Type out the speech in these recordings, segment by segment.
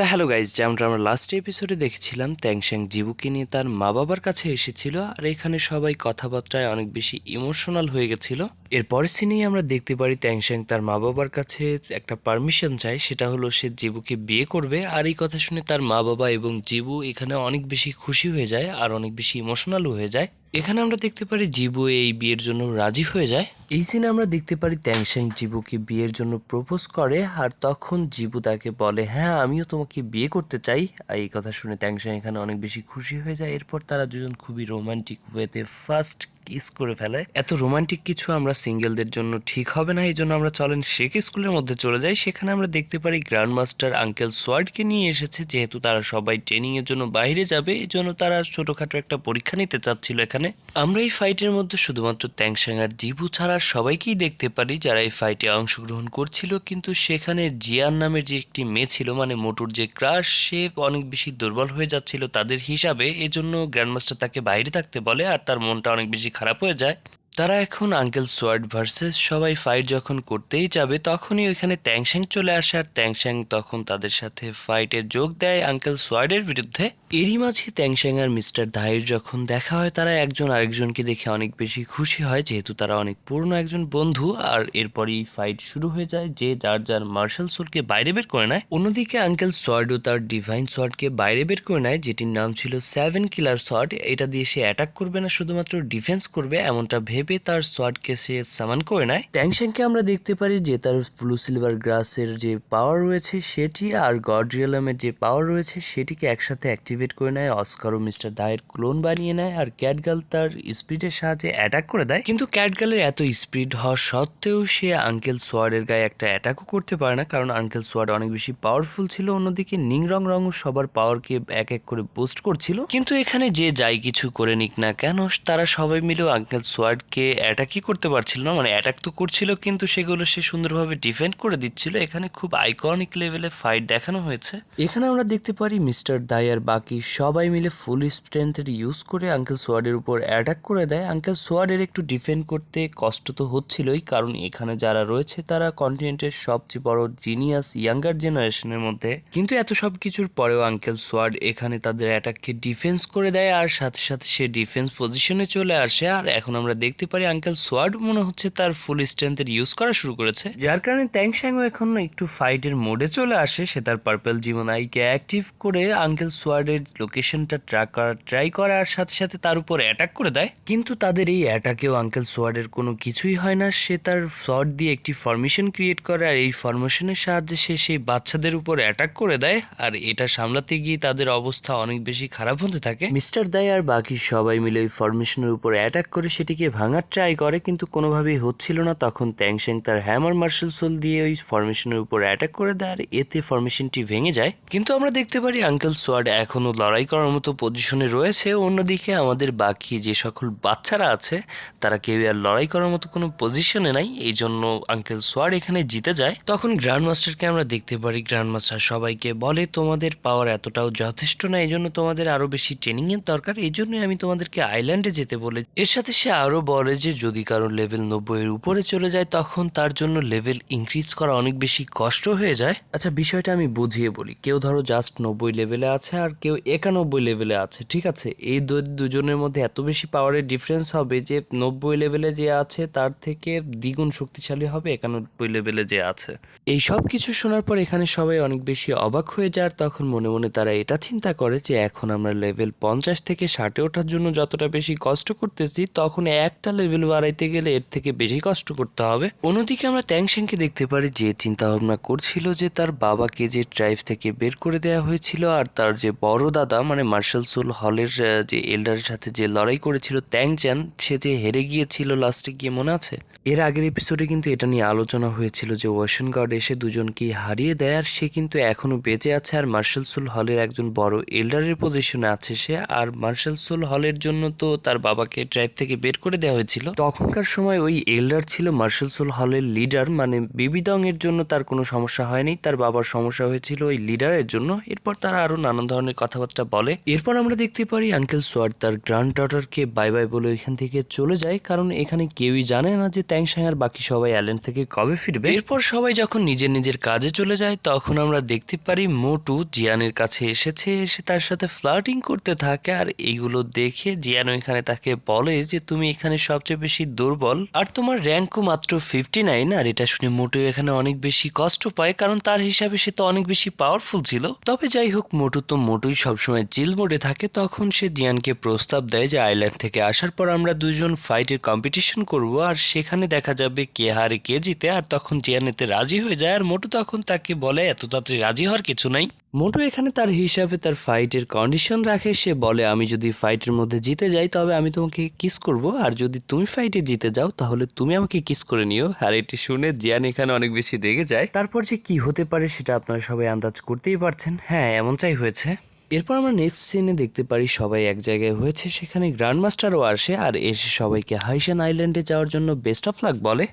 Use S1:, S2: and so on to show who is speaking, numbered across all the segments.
S1: তো hello guys যেমনটা আমরা লাস্ট এপিসোডে দেখেছিলাম ত্যাংশ্যাং জিবুকে নিয়ে তার মা বাবার কাছে এসেছিল, আর এখানে সবাই কথাবার্তায় অনেক বেশি ইমোশনাল হয়ে গেছিল। এর পরের সিনেই আমরা দেখতে পারি ত্যাংশ্যাং তার মা বাবার কাছে একটা পারমিশন চায়, সেটা হলো সে জিবুকে বিয়ে করবে, আর এই কথা শুনে তার মা বাবা এবং জিবু এখানে অনেক বেশি খুশি হয়ে যায়, আর অনেক বেশি ইমোশনালও হয়ে যায়। এখানে আমরা দেখতে পারি জিবু এই বিয়ের জন্য রাজি হয়ে যায় এই সিনে আমরা দেখতে পারি ট্যাংশ্যাং জিবুকে বিয়ের জন্য প্রপোজ করে, আর তখন জিবু তাকে বলে হ্যাঁ আমিও তোমাকে বিয়ে করতে চাই। আর এই কথা শুনে ট্যাংশ্যাং এখানে অনেক বেশি খুশি হয়ে যায়। এরপর তারা দুজন খুবই রোমান্টিক ওয়েতে ফার্স্ট কিস করে ফেলে। এত রোমান্টিক কিছু আমরা সিঙ্গেলদের জন্য ঠিক হবে না এই জন্য আমরা চলেন শেখ স্কুলের মধ্যে চলে যাই। সেখানে আমরা দেখতে পারি গ্র্যান্ড মাস্টার আঙ্কেল সোয়ার্ডকে নিয়ে এসেছে, যেহেতু তারা সবাই ট্রেনিং এর জন্য বাইরে যাবে এই জন্য তারা ছোটখাটো একটা পরীক্ষা নিতে চাচ্ছিল এখানে। আমরা এই ফাইটের মধ্যে শুধুমাত্র ট্যাংশ্যাং আর জিবু ছাড়া সবাইকেই দেখতে পারি, যারা এই ফাইটে অংশগ্রহণ করছিল। কিন্তু সেখানে জিয়ান নামের যে একটি মেয়ে ছিল মানে মোটুর যে ক্রাশ সে অনেক বেশি দুর্বল হয়ে যাচ্ছিল তাদের হিসাবে। এজন্য গ্র্যান্ডমাস্টার তাকে বাইরে থাকতে বলে, আর তার মনটা অনেক বেশি খারাপ হয়ে যায়। তারা এখন আঙ্কেল সোয়ার্ড ভার্সেস সবাই ফাইট যখন করতেই যাবে, তখনই ওইখানে ট্যাংশ্যাং চলে আসে। আর ট্যাংশ্যাং তখন তাদের সাথে ফাইটে যোগ দেয় আঙ্কেল সোয়ার্ডের বিরুদ্ধে। এরই মাঝে ট্যাংশ্যাং আর মিস্টার ধাইয়ের যখন দেখা হয়, তারা একজন আরেকজনকে দেখে অনেক বেশি খুশি হয়, যেহেতু তারা অনেক পুরনো একজন বন্ধু। আর এরপরই ফাইট শুরু হয়ে যায়, যে যার যার মার্শাল সোলকে বাইরে বের করে নেয়। অন্যদিকে আঙ্কেল সোয়ার্ডও তার ডিভাইন সোয়ার্ডকে বাইরে বের করে নেয়, যেটির নাম ছিল সেভেন কিলার সোয়ার্ড এটা দিয়ে সে অ্যাটাক করবে না, শুধুমাত্র ডিফেন্স করবে, এমনটা ভেবে তার সোয়ার্ডকে সে সামান করে নেয়। ট্যাংশ্যাংকে আমরা দেখতে পারি যে তার ব্লু সিলভার গ্রাসের যে পাওয়ার রয়েছে, সেটি আর গডরিয়ালামের যে পাওয়ার রয়েছে, সেটিকে একসাথে অ্যাক্টিভেট করে নেয় অস্কার ও মিস্টার দায়ের ক্লোন বানিয়ে নেয় আর ক্যাটগাল তার স্পিডের সাহায্যে অ্যাটাক করে দেয়। কিন্তু ক্যাটগালের এত স্পিড হওয়া সত্ত্বেও সে আঙ্কেল সোয়ার্ডের গায়ে একটা অ্যাটাকও করতে পারে না, কারণ আঙ্কেল সোয়ার্ড অনেক বেশি পাওয়ারফুল ছিল, অন্যদিকে নিং রং রং সবার পাওয়ারকে এক এক করে বুস্ট করছিল। কিন্তু এখানে যে যাই কিছু করে নিক না কেন, তারা সবাই মিলেও আঙ্কেল সোয়ার্ডকে অ্যাটাকই করতে পারছিল না মানে অ্যাটাক তো করছিল, কিন্তু সেগুলো সে সুন্দরভাবে ডিফেন্ড করে দিচ্ছিল। এখানে খুব আইকনিক লেভেলে ফাইট দেখানো হয়েছে। এখানে আমরা দেখতে পারি মিস্টার দায়ার বাকি সবাই মিলে ফুল স্ট্রেংথের ইউজ করে আঙ্কেল সোয়ার্ডের উপর অ্যাটাক করে দেয়। আঙ্কেল সোয়ার্ডের একটু ডিফেন্ড করতে কষ্ট তো হচ্ছিলই, কারণ এখানে যারা রয়েছে তারা কন্টিনেন্টের সবচেয়ে বড় জিনিয়াস ইয়াঙ্গার জেনারেশনের মধ্যে। কিন্তু এত সব কিছুর পরেও আঙ্কেল সোয়ার্ড এখানে তাদের অ্যাটাককে ডিফেন্স করে দেয় আর সাথে সাথে সে ডিফেন্স পজিশনে চলে আসে। আর এখন আমরা দেখতে পারি আঙ্কেল সোয়ার্ড মনে হচ্ছে তার ফুল স্ট্রেংথের ইউজ করা শুরু করেছে। যার কারণে ট্যাংশ্যাংও এখন একটু ফাইটের মোডে চলে আসে। সে তার পার্পল জীবন আইকে অ্যাক্টিভ করে আঙ্কেল সোয়ার্ডের লোকেশনটা ট্র্যাক করার ট্রাই করে আর সাথে সাথে তার উপর অ্যাটাক করে দেয়। কিন্তু তাদের এই অ্যাটাকেও আঙ্কেল সোয়ার্ডের কোনো কিছুই হয় না। সে তার শট দিয়ে একটি ফরমেশন ক্রিয়েট করে আর এই ফরমেশনের সাহায্যে সে সেই বাচ্চাদের উপর অ্যাটাক করে দেয়। আর এটা সামলাতে গিয়ে তাদের অবস্থা অনেক বেশি খারাপ হতে থাকে। মিস্টার দাই আর বাকি সবাই মিলে ওই ফরমেশনের উপর অ্যাটাক করে সেটিকে ভাঙার ট্রাই করে, কিন্তু কোনোভাবেই হচ্ছিল না। তখন ট্যাংশ্যাং তার হ্যামার মার্শাল সোল দিয়ে ওই ফরমেশনের উপর অ্যাটাক করে দেয় আর এতে ফরমেশনটি ভেঙে যায়। কিন্তু আমরা দেখতে পারি আঙ্কেল সোয়ার্ড এখনও লড়াই করার মতো পজিশনে রয়েছে। অন্যদিকে আমাদের বাকি যে সকল বাচ্চারা আছে, তারা কেউ আর লড়াই করার মতো কোনো পজিশনে নাই। এই জন্য আঙ্কেল সোয়ার এখানে জিতে যায়। তখন গ্র্যান্ড মাস্টারকে আমরা দেখতে পারি। গ্র্যান্ড মাস্টার সবাইকে বলে, তোমাদের পাওয়ার এতটাও যথেষ্ট না এই জন্য তোমাদের আরও বেশি ট্রেনিংয়ের দরকার। এই জন্যই আমি তোমাদেরকে আইল্যান্ডে যেতে বলে এর সাথে সে আরও বলে যে, যদি কারও লেভেল নব্বই এর উপরে চলে যায়, তখন তার জন্য লেভেল ইনক্রিজ করা অনেক বেশি কষ্ট হয়ে যায়। আচ্ছা বিষয়টা আমি বুঝিয়ে বলি। কেউ ধরো জাস্ট নব্বই লেভেলে আছে, আর কেউ একানব্বই লেভেলে আছে, ঠিক আছে? এই দুজনের মধ্যে এত বেশি পাওয়ারের ডিফারেন্স হবে যে নব্বই লেভেলে যে আছে, তার থেকে দ্বিগুণ শক্তিশালী হবে একানব্বই লেভেলে যে আছে। এই সব কিছু শোনার পর এখানে সবাই অনেক বেশি অবাক হয়ে যায় তখন মনে মনে তারা এটা চিন্তা করে যে এখন আমরা লেভেল পঞ্চাশ থেকে ষাটে ওঠার জন্য যতটা বেশি কষ্ট করতেছি, তখন একটা লেভেল বাড়াইতে গেলে এর থেকে বেশি কষ্ট করতে হবে। অন্যদিকে আমরা ট্যাংশ্যাংকে দেখতে পারি যে চিন্তা ভাবনা করছিল যে তার বাবাকে যে ড্রাইভ থেকে বের করে দেওয়া হয়েছিল আর তার যে বড় দাদা মানে মার্শাল সোল হলের যে এল্ডারের সাথে যে লড়াই করেছিল ট্যাংচ্যান সে যে হেরে গিয়েছিল লাস্টে গিয়ে মনে আছে? এর আগের এপিসোডে কিন্তু এটা নিয়ে আলোচনা হয়েছিল যে ওয়াশন গার্ড এসে দুজনকে হারিয়ে দেয় আর সে কিন্তু এখনও বেঁচে আছে আর মার্শাল সোল হলের একজন বড় এল্ডারের পজিশনে আছে সে। আর মার্শাল সোল হলের জন্য তো তার বাবাকে ড্রাইভ থেকে বের করে দেওয়া হয়েছিল। তখনকার সময় ওই এল্ডার ছিল মার্শাল সোল হলের লিডার মানে বিবিদং এর জন্য তার কোনো সমস্যা হয়নি, তার বাবার সমস্যা হয়েছিল ওই লিডারের জন্য। এরপর তারা আরও নানান ধরনের কথাবার্তা বলে। এরপর আমরা দেখতে পারি আঙ্কেল সোয়ার্ড তার গ্র্যান্ড ডটারকে বাই বাই বলে এখান থেকে চলে যায়, কারণ এখানে কেউই জানে না যে ট্যাংশাং আর বাকি সবাই আইল্যান্ড থেকে কবে ফিরবে? এরপর সবাই যখন নিজের নিজের কাজে চলে যায়, তখন আমরা দেখতে পারি মোটু জিয়ানের কাছে এসেছে, এসে তার সাথে ফ্লার্টিং করতে থাকে আর এইগুলো দেখে জিয়ান এখানে তাকে বলে যে, তুমি এখানে সবচেয়ে বেশি দুর্বল আর তোমার র্যাঙ্কও মাত্র ফিফটি নাইন আর এটা শুনে মোটু এখানে অনেক বেশি কষ্ট পায় কারণ তার হিসাবে সে তো অনেক বেশি পাওয়ারফুল ছিল। তবে যাই হোক, মোটু তো মোটুই সবসময় চিল মোডে থাকে। তখন সে জিয়ানকে প্রস্তাব দেয় যে আইল্যান্ড থেকে আসার পর আমরা দুজন ফাইটের কম্পিটিশন করব আর সেখানে দেখা যাবে কে হারে কে জিতে, আর তখন জিয়ান এতে রাজি হয়ে যায়, আর মোটু তখন তাকে বলে, এত তাড়াতাড়ি রাজি হওয়ার কিছু নাই। মোটু এখানে তার হিসাবে তার ফাইটের কন্ডিশন রাখে, সে বলে, আমি যদি ফাইটের মধ্যে জিতে যাই, তবে আমি তোমাকে কিস করব, আর যদি তুমি ফাইটে জিতে যাও, তাহলে তুমি আমাকে কিস করে নিও। আর এটি শুনে জিয়ান এখানে অনেক বেশি রেগে যায়। তারপর যে কি হতে পারে, সেটা আপনারা সবাই আন্দাজ করতেই পারছেন। হ্যাঁ এমনটাই হয়েছে। এরপর আমরা নেক্সট সিনে দেখতে পারি সবাই এক জায়গায় হয়েছে, সেখানে গ্র্যান্ড মাস্টারও আসে আর এসে সবাইকে হাইশান আইল্যান্ডে যাওয়ার জন্য বেস্ট অফ লাক বলে।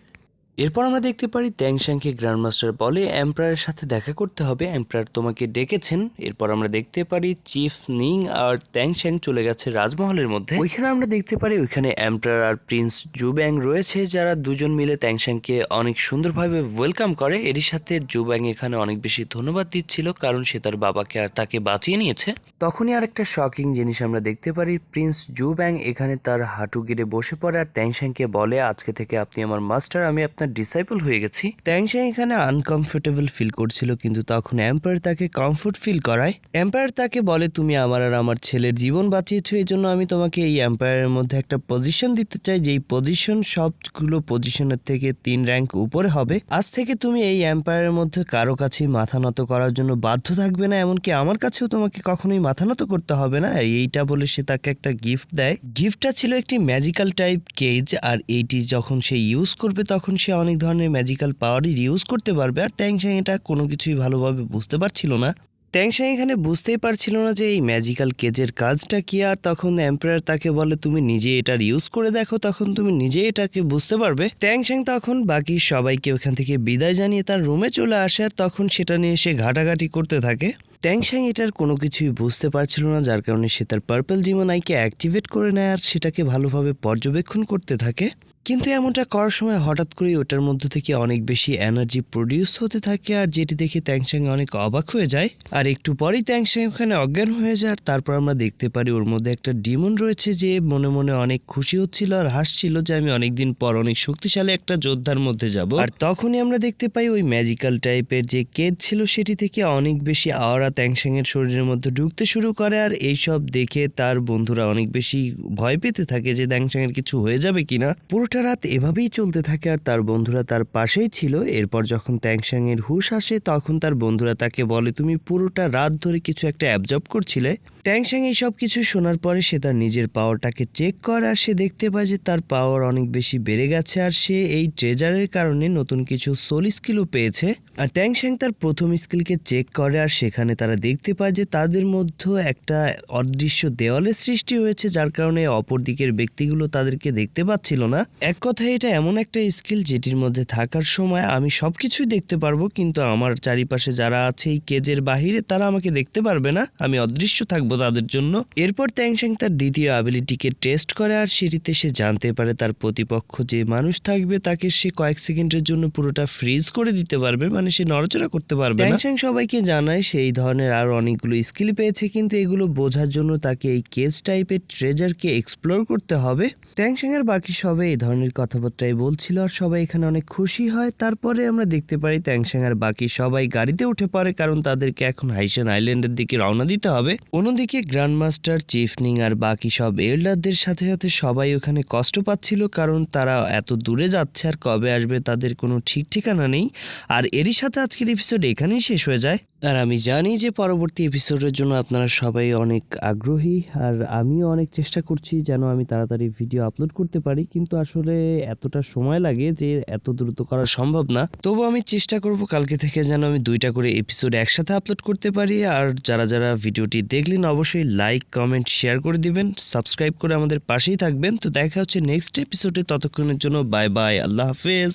S1: এরপর আমরা দেখতে পারি ট্যাংশ্যাংকে গ্র্যান্ডমাস্টার বলে এম্পায়ারের সাথে দেখা করতে হবে। এম্পায়ার তোমাকে ডেকেছেন। এরপর আমরা দেখতে পারি চিফ নিং আর ট্যাংশ্যাং চলে গেছে রাজমহলের মধ্যে। ওইখানে আমরা দেখতে পারি ওইখানে এম্পায়ার আর প্রিন্স জুব্যাং রয়েছে, যারা দুজন মিলে ট্যাংশ্যাংকে অনেক সুন্দরভাবে ওয়েলকাম করে। এরই সাথে জুব্যাং এখানে অনেক বেশি ধন্যবাদ দিচ্ছিল, কারণ সে তার বাবাকে আর তাকে বাঁচিয়ে নিয়েছে। তখনই আর একটা শকিং জিনিস আমরা দেখতে পারি, প্রিন্স জুব্যাং এখানে তার হাঁটু গিরে বসে পড়ে, আর ট্যাংশ্যাংকে বলে, আজকে থেকে আপনি আমার মাস্টার আমি আপনার ডিসাইপল হয়ে গেছি। ট্যাংশ্যাং এখানে আনকমফোর্টেবল ফিল করছিল, কিন্তু তখন এম্পায়ার তাকে কমফোর্ট ফিল করায়। এম্পায়ার তাকে বলে, তুমি আমার আর আমার ছেলের জীবন বাঁচিয়েছো এই জন্য আমি তোমাকে এই এম্পায়ারের মধ্যে একটা পজিশন দিতে চাই, যেই পজিশন সবগুলো পজিশনের থেকে তিন র্যাঙ্ক উপরে হবে। আজ থেকে তুমি এই এম্পায়ারের মধ্যে কারও কাছে মাথা নত করার জন্য বাধ্য থাকবে না, এমনকি আমার কাছেও তোমাকে কখনোই মাথা নত করতে হবে না। এইটা বলে সে তাকে একটা গিফট দেয়। গিফটটা ছিল একটি ম্যাজিক্যাল টাইপ কেজ আর এইটি যখন সে ইউজ করবে, তখন সে অনেক ধরনের ম্যাজিক্যাল পাওয়ারই ইউজ করতে পারবে। আর ট্যাংশাং এটা কোনো কিছুই ভালোভাবে বুঝতে পারছিল না। ট্যাংশাং এখানে বুঝতেই পারছিল না যে এই ম্যাজিক্যাল কেজের কাজটা কি। আর তখন এম্পায়ার তাকে বলে, তুমি নিজে এটার ইউজ করে দেখো, তখন তুমি নিজে এটাকে বুঝতে পারবে। ট্যাংশাং তখন বাকি সবাইকে ওখান থেকে বিদায় জানিয়ে তার রুমে চলে আসে। আর তখন সেটা নিয়ে সে ঘাটাঘাটি করতে থাকে। ট্যাংশাং এটার কোনো কিছুই বুঝতে পারছিল না, যার কারণে সে তার পার্পল জিমন আইকে অ্যাক্টিভেট করে নেয়। আর সেটাকে ভালোভাবে পর্যবেক্ষণ করতে থাকে। কিন্তু এমনটা করার সময় হঠাৎ করেই ওটার মধ্যে থেকে অনেক বেশি এনার্জি প্রডিউস হতে থাকে আর যেটি দেখে ট্যাংশাং অনেক অবাক হয়ে যায়। আর একটু পরেই ট্যাংশাং ওখানে অজ্ঞান হয়ে যায় আর তারপর আমরা দেখতে পারি ওর মধ্যে একটা ডিমন রয়েছে যে মনে মনে অনেক খুশি হচ্ছিল আর হাসছিল যে আমি অনেকদিন পর অনেক শক্তিশালী একটা যোদ্ধার মধ্যে যাব। আর তখনই আমরা দেখতে পাই ওই ম্যাজিক্যাল টাইপের যে কেদ ছিল সেটি থেকে অনেক বেশি আওয়ারা ট্যাংশাং এর শরীরের মধ্যে ঢুকতে শুরু করে আর এইসব দেখে তার বন্ধুরা অনেক বেশি ভয় পেতে থাকে যে ট্যাংশাং এর কিছু হয়ে যাবে কিনা। পুরোটা রাত এভাবেই চলতে থাকে আর তার বন্ধুরা তার পাশেই ছিল। এরপর যখন এর হুশ আসে, তখন তার বন্ধুরা তাকে বলে, তুমি পুরোটা রাত ধরে কিছু একটা অ্যাবজর্ব করছিলে? ট্যাংশাং এই সব কিছু শোনার পরে সে তার নিজের পাওয়ারটাকে চেক করে আর সে দেখতে পায় যে তার পাওয়ার অনেক বেশি বেড়ে গেছে আর সে এই ট্রেজারের কারণে নতুন কিছু সোল স্কিলও পেয়েছে। আর ট্যাংশাং তার প্রথম স্কিলকে চেক করে আর সেখানে তারা দেখতে পায় যে তাদের মধ্যে একটা অদৃশ্য দেওয়ালের সৃষ্টি হয়েছে, যার কারণে অপর দিকের ব্যক্তিগুলো তাদেরকে দেখতে পাচ্ছিল না। এক কথায় এটা এমন একটা স্কিল যেটির মধ্যে থাকার সময় আমি সবকিছুই দেখতে পারব কিন্তু আমার চারিপাশে যারা আছে এই কেজের বাহিরে তারা আমাকে দেখতে পারবে না। আমি অদৃশ্য থাকব তাদের জন্য। এরপর ট্যাংশাং তার দ্বিতীয় অ্যাবিলিটিকে টেস্ট করে আর সেটিতে সে জানতে পারে তার প্রতিপক্ষ যে মানুষ থাকবে তাকে সে কয়েক সেকেন্ডের জন্য পুরোটা ফ্রিজ করে দিতে পারবে মানে সে নড়াচড়া করতে পারবে না। সবাইকে জানায় সেই ধরনের আরও অনেকগুলো স্কিল পেয়েছে কিন্তু এগুলো বোঝার জন্য তাকে এই কেস টাইপের ট্রেজারকে এক্সপ্লোর করতে হবে। ট্যাংশাং এর বাকি সবাই এই ধরনের কথাবার্তাই বলছিল আর সবাই এখানে অনেক খুশি হয়। তারপরে আমরা দেখতে পারি ট্যাংশাং আর বাকি সবাই গাড়িতে উঠে পড়ে কারণ তাদেরকে এখন হাইশান আইল্যান্ডের দিকে রওনা দিতে হবে। অন্যদিকে গ্র্যান্ড মাস্টার চিফনিং আর বাকি সব এল্ডারদের সাথে সাথে সবাই ওখানে কষ্ট পাচ্ছিল কারণ তারা এত দূরে যাচ্ছে আর কবে আসবে তাদের কোনো ঠিক ঠিকানা নেই। আর এরই সাথে আজকের এপিসোড এখানেই শেষ হয়ে যায়। আর আমি জানি যে পরবর্তী এপিসোডের জন্য আপনারা সবাই অনেক আগ্রহী, আর আমিও অনেক চেষ্টা করছি যেন আমি তাড়াতাড়ি ভিডিও আপলোড করতে পারি। কিন্তু আসলে এতটা সময় লাগে যে এত দ্রুত করা সম্ভব না। তবু আমি চেষ্টা করব কালকে থেকে যেন আমি দুইটা করে এপিসোড একসাথে আপলোড করতে পারি। আর যারা যারা ভিডিওটি দেখলেন, অবশ্যই লাইক কমেন্ট শেয়ার করে দিবেন। সাবস্ক্রাইব করে আমাদের পাশেই থাকবেন। তো দেখা হচ্ছে নেক্সট এপিসোডে ততক্ষণের জন্য বাই বাই আল্লাহ হাফেজ।